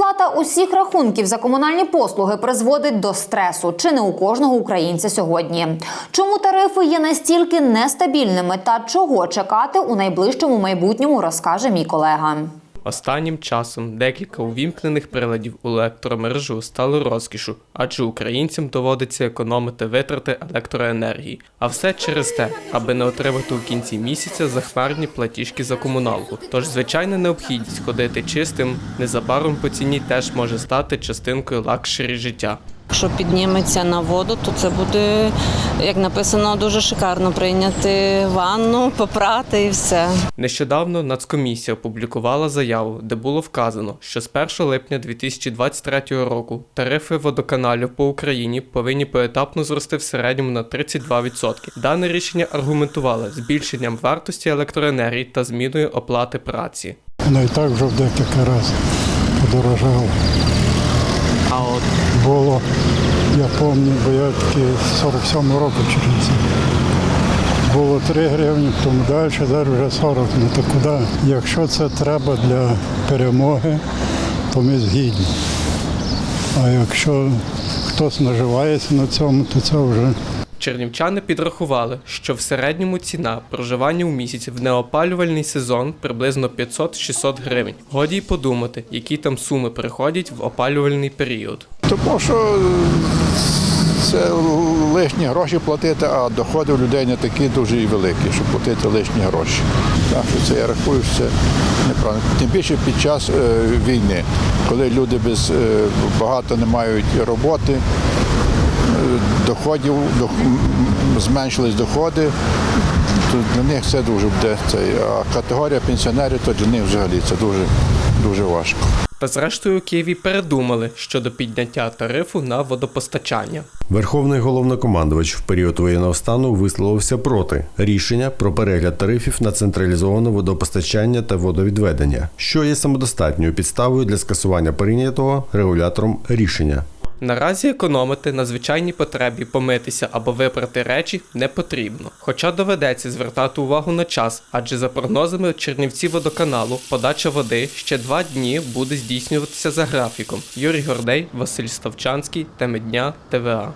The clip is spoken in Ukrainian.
Сплата усіх рахунків за комунальні послуги призводить до стресу, чи не у кожного українця сьогодні. Чому тарифи є настільки нестабільними та чого чекати у найближчому майбутньому, розкаже мій колега. Останнім часом декілька увімкнених приладів у електромережу стали розкішу, адже українцям доводиться економити витрати електроенергії. А все через те, аби не отримати у кінці місяця захмарні платіжки за комуналку. Тож звичайна необхідність ходити чистим незабаром по ціні теж може стати частинкою лакшері життя. Якщо підніметься на воду, то це буде, як написано, дуже шикарно прийняти ванну, попрати і все. Нещодавно Нацкомісія опублікувала заяву, де було вказано, що з 1 липня 2023 року тарифи водоканалів по Україні повинні поетапно зрости в середньому на 32%. Дане рішення аргументували збільшенням вартості електроенергії та зміною оплати праці. Воно і так вже в декілька разів подорожало. А от Було, я пам'ятаю, бо я таки з 47 року Чернівці. Було 3 гривні, тому далі, зараз вже 40. Ну то куди? Якщо це треба для перемоги, то ми згідні. А якщо хтось наживається на цьому, то це вже чернівчани підрахували, що в середньому ціна проживання у місяць в неопалювальний сезон приблизно 500-600 гривень. Годі й подумати, які там суми приходять в опалювальний період. Тому що це лишні гроші платити, а доходи у людей не такі дуже і великі, щоб платити лишні гроші. Так що це я рахую, що це неправильно. Тим більше під час е, війни, коли люди без е, багато не мають роботи, доходів дох- м, м, зменшились доходи, то для них це дуже буде цей. А категорія пенсіонерів, то для них взагалі це дуже, дуже важко. Та зрештою у Києві передумали щодо підняття тарифу на водопостачання. Верховний головнокомандувач в період воєнного стану висловився проти рішення про перегляд тарифів на централізоване водопостачання та водовідведення, що є самодостатньою підставою для скасування прийнятого регулятором рішення. Наразі економити на звичайній потребі помитися або випрати речі не потрібно. Хоча доведеться звертати увагу на час, адже за прогнозами Чернівці водоканалу подача води ще два дні буде здійснюватися за графіком. Юрій Гордей, Василь Ставчанський, теми дня, ТВА.